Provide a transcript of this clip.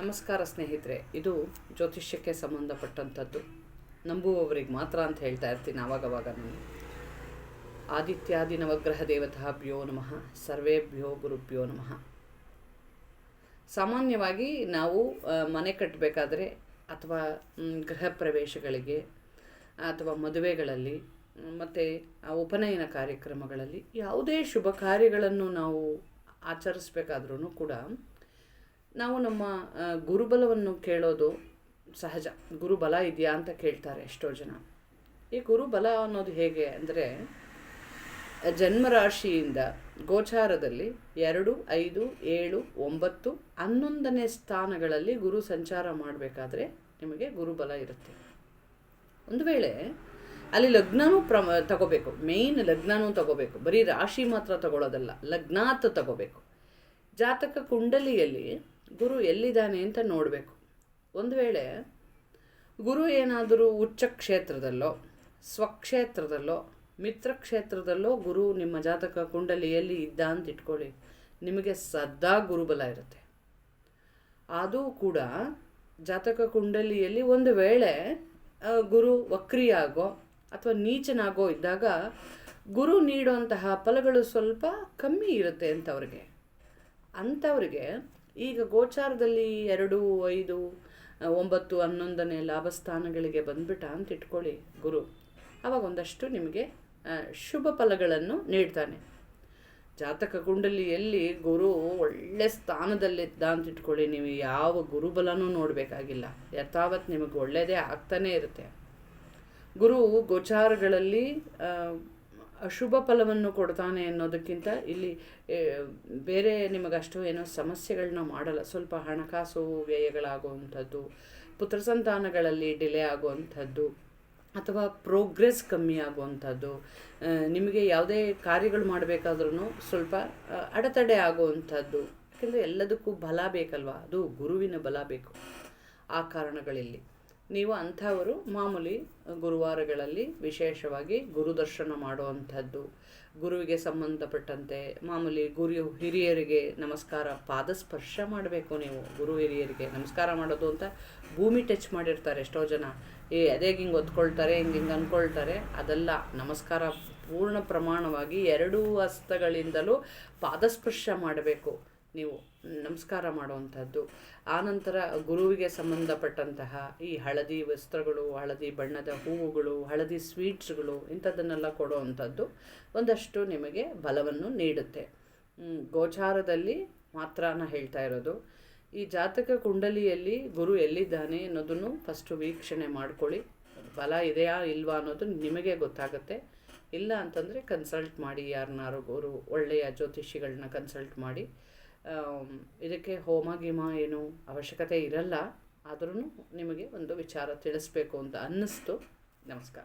ನಮಸ್ಕಾರ ಸ್ನೇಹಿತರೆ, ಇದು ಜ್ಯೋತಿಷ್ಯಕ್ಕೆ ಸಂಬಂಧಪಟ್ಟಂಥದ್ದು. ನಂಬುವವರಿಗೆ ಮಾತ್ರ ಅಂತ ಹೇಳ್ತಾ ಇರ್ತೀನಿ ಆವಾಗವಾಗ ನಾನು. ಆದಿತ್ಯಾದಿ ನವಗ್ರಹ ದೇವತಾಭ್ಯೋ ನಮಃ, ಸರ್ವೇಭ್ಯೋ ಗುರುಭ್ಯೋ ನಮಃ. ಸಾಮಾನ್ಯವಾಗಿ ನಾವು ಮನೆ ಕಟ್ಟಬೇಕಾದ್ರೆ ಅಥವಾ ಗೃಹ ಪ್ರವೇಶಗಳಿಗೆ ಅಥವಾ ಮದುವೆಗಳಲ್ಲಿ, ಮತ್ತು ಉಪನಯನ ಕಾರ್ಯಕ್ರಮಗಳಲ್ಲಿ ಯಾವುದೇ ಶುಭ ಕಾರ್ಯಗಳನ್ನು ನಾವು ಆಚರಿಸ್ಬೇಕಾದ್ರೂ ಕೂಡ ನಾವು ನಮ್ಮ ಗುರುಬಲವನ್ನು ಕೇಳೋದು ಸಹಜ. ಗುರುಬಲ ಇದೆಯಾ ಅಂತ ಕೇಳ್ತಾರೆ ಎಷ್ಟೋ ಜನ. ಈ ಗುರುಬಲ ಅನ್ನೋದು ಹೇಗೆ ಅಂದರೆ, ಜನ್ಮರಾಶಿಯಿಂದ ಗೋಚಾರದಲ್ಲಿ ಎರಡು, ಐದು, ಏಳು, ಒಂಬತ್ತು, ಹನ್ನೊಂದನೇ ಸ್ಥಾನಗಳಲ್ಲಿ ಗುರು ಸಂಚಾರ ಮಾಡಬೇಕಾದ್ರೆ ನಿಮಗೆ ಗುರುಬಲ ಇರುತ್ತೆ. ಒಂದು ವೇಳೆ ಅಲ್ಲಿ ಲಗ್ನವೂ ಪ್ರಮ, ತಗೋಬೇಕು. ಮೇಯ್ನ್ ಲಗ್ನವೂ ತಗೋಬೇಕು. ಬರೀ ರಾಶಿ ಮಾತ್ರ ತಗೊಳ್ಳೋದಲ್ಲ ಲಗ್ನಾತ್ ತಗೋಬೇಕು. ಜಾತಕ ಕುಂಡಲಿಯಲ್ಲಿ ಗುರು ಎಲ್ಲಿದ್ದಾನೆ ಅಂತ ನೋಡಬೇಕು. ಒಂದು ವೇಳೆ ಗುರು ಏನಾದರೂ ಉಚ್ಚ ಕ್ಷೇತ್ರದಲ್ಲೋ, ಸ್ವಕ್ಷೇತ್ರದಲ್ಲೋ, ಮಿತ್ರ ಕ್ಷೇತ್ರದಲ್ಲೋ ಗುರು ನಿಮ್ಮ ಜಾತಕ ಕುಂಡಲಿಯಲ್ಲಿ ಇದ್ದ ಅಂತ ಇಟ್ಕೊಳ್ಳಿ. ನಿಮಗೆ ಸದಾ ಗುರುಬಲ ಇರುತ್ತೆ. ಅದು ಕೂಡ ಜಾತಕ ಕುಂಡಲಿಯಲ್ಲಿ ಒಂದು ವೇಳೆ ಗುರು ವಕ್ರಿಯಾಗೋ ಅಥವಾ ನೀಚನಾಗೋ ಇದ್ದಾಗ ಗುರು ನೀಡುವಂತಹ ಫಲಗಳು ಸ್ವಲ್ಪ ಕಮ್ಮಿ ಇರುತ್ತೆ ಅಂತವ್ರಿಗೆ. ಅಂಥವ್ರಿಗೆ ಈಗ ಗೋಚಾರದಲ್ಲಿ ಎರಡು, ಐದು, ಒಂಬತ್ತು, ಹನ್ನೊಂದನೇ ಲಾಭಸ್ಥಾನಗಳಿಗೆ ಬಂದ್ಬಿಟ್ಟ ಅಂತ ಇಟ್ಕೊಳ್ಳಿ ಗುರು. ಅವಾಗ ಒಂದಷ್ಟು ನಿಮಗೆ ಶುಭ ಫಲಗಳನ್ನು ನೀಡ್ತಾನೆ. ಜಾತಕ ಕುಂಡಲಿಯಲ್ಲಿ ಗುರು ಒಳ್ಳೆ ಸ್ಥಾನದಲ್ಲಿದ್ದ ಅಂತ ಇಟ್ಕೊಳ್ಳಿ. ನೀವು ಯಾವ ಗುರುಬಲನೂ ನೋಡಬೇಕಾಗಿಲ್ಲ. ಯಥಾವತ್ ನಿಮಗೆ ಒಳ್ಳೆಯದೇ ಆಗ್ತಾನೇ ಇರುತ್ತೆ. ಗುರು ಗೋಚಾರಗಳಲ್ಲಿ ಆ, ಅಶುಭ ಫಲವನ್ನು ಕೊಡ್ತಾನೆ ಅನ್ನೋದಕ್ಕಿಂತ ಇಲ್ಲಿ ಬೇರೆ ನಿಮಗಷ್ಟು ಏನೋ ಸಮಸ್ಯೆಗಳನ್ನ ಮಾಡಲ್ಲ. ಸ್ವಲ್ಪ ಹಣಕಾಸು ವ್ಯಯಗಳಾಗುವಂಥದ್ದು ಪುತ್ರ ಸಂತಾನಗಳಲ್ಲಿ ಡಿಲೇ ಆಗುವಂಥದ್ದು ಅಥವಾ ಪ್ರೋಗ್ರೆಸ್ ಕಮ್ಮಿ ಆಗುವಂಥದ್ದು ನಿಮಗೆ ಯಾವುದೇ ಕಾರ್ಯಗಳು ಮಾಡಬೇಕಾದ್ರೂ ಸ್ವಲ್ಪ ಅಡೆತಡೆ ಆಗುವಂಥದ್ದು. ಯಾಕೆಂದರೆ ಎಲ್ಲದಕ್ಕೂ ಬಲ ಬೇಕಲ್ವ? ಅದು ಗುರುವಿನ ಬಲ ಬೇಕು ಆ ಕಾರಣಗಳಿಲ್ಲಿ. ನೀವು ಅಂಥವರು ಮಾಮೂಲಿ ಗುರುವಾರಗಳಲ್ಲಿ ವಿಶೇಷವಾಗಿ ಗುರುದರ್ಶನ ಮಾಡುವಂಥದ್ದು, ಗುರುವಿಗೆ ಸಂಬಂಧಪಟ್ಟಂತೆ ಮಾಮೂಲಿ ಗುರು ಹಿರಿಯರಿಗೆ ನಮಸ್ಕಾರ ಪಾದಸ್ಪರ್ಶ ಮಾಡಬೇಕು ನೀವು, ಗುರು ಹಿರಿಯರಿಗೆ ನಮಸ್ಕಾರ ಮಾಡೋದು ಅಂತ ಭೂಮಿ ಟಚ್ ಮಾಡಿರ್ತಾರೆ ಎಷ್ಟೋ ಜನ. ಏ, ಅದೇ ಹಿಂಗೆ ಒತ್ಕೊಳ್ತಾರೆ ಹಿಂಗೆ ಹಿಂಗೆ ಅಂದ್ಕೊಳ್ತಾರೆ ಅದೆಲ್ಲ ನಮಸ್ಕಾರ ಪೂರ್ಣ ಪ್ರಮಾಣವಾಗಿ ಎರಡೂ ಹಸ್ತಗಳಿಂದಲೂ ಪಾದಸ್ಪರ್ಶ ಮಾಡಬೇಕು. ನೀವು ನಮಸ್ಕಾರ ಮಾಡುವಂಥದ್ದು. ಆನಂತರ ಗುರುವಿಗೆ ಸಂಬಂಧಪಟ್ಟಂತಹ ಈ ಹಳದಿ ವಸ್ತ್ರಗಳು, ಹಳದಿ ಬಣ್ಣದ ಹೂವುಗಳು, ಹಳದಿ ಸ್ವೀಟ್ಸ್ಗಳು ಇಂಥದ್ದನ್ನೆಲ್ಲ ಕೊಡುವಂಥದ್ದು ಒಂದಷ್ಟು ನಿಮಗೆ ಬಲವನ್ನು ನೀಡುತ್ತೆ. ಗೋಚಾರದಲ್ಲಿ ಮಾತ್ರ ಹೇಳ್ತಾ ಇರೋದು. ಈ ಜಾತಕ ಕುಂಡಲಿಯಲ್ಲಿ ಗುರು ಎಲ್ಲಿದ್ದಾನೆ ಅನ್ನೋದನ್ನು ಫಸ್ಟು ವೀಕ್ಷಣೆ ಮಾಡ್ಕೊಳ್ಳಿ. ಬಲ ಇದೆಯಾ ಇಲ್ವಾ ಅನ್ನೋದು ನಿಮಗೆ ಗೊತ್ತಾಗುತ್ತೆ. ಇಲ್ಲ ಅಂತಂದರೆ ಕನ್ಸಲ್ಟ್ ಮಾಡಿ ಯಾರನ್ನಾರು ಗುರು ಒಳ್ಳೆಯ ಜ್ಯೋತಿಷಿಗಳನ್ನ ಕನ್ಸಲ್ಟ್ ಮಾಡಿ. ಇದಕ್ಕೆ ಹೋಮ ಗೀಮ ಏನು ಅವಶ್ಯಕತೆ ಇರಲ್ಲ ಆದರೂ ನಿಮಗೆ ಒಂದು ವಿಚಾರ ತಿಳಿಸ್ಬೇಕು ಅಂತ ಅನ್ನಿಸ್ತು. ನಮಸ್ಕಾರ.